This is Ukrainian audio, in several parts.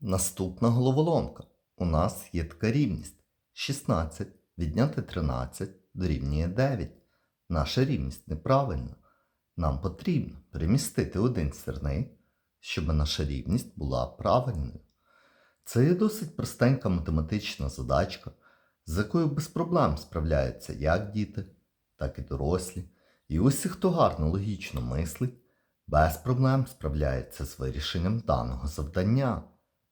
Наступна головоломка. У нас є така рівність. 16 відняти 13 дорівнює 9. Наша рівність неправильна. Нам потрібно перемістити один сірник, щоб наша рівність була правильною. Це є досить простенька математична задачка, з якою без проблем справляються як діти, так і дорослі. І усі, хто гарно логічно мислить, без проблем справляється з вирішенням даного завдання.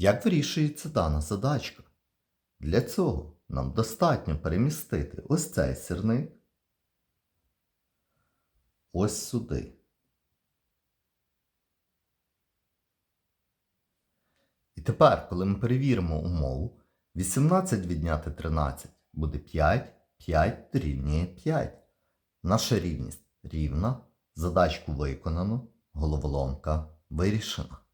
Як вирішується дана задачка? Для цього нам достатньо перемістити ось цей сірник ось сюди. І тепер, коли ми перевіримо умову, 18 відняти 13 буде 5, 5 дорівнює 5. Наша рівність рівна, задачку виконано, головоломка вирішена.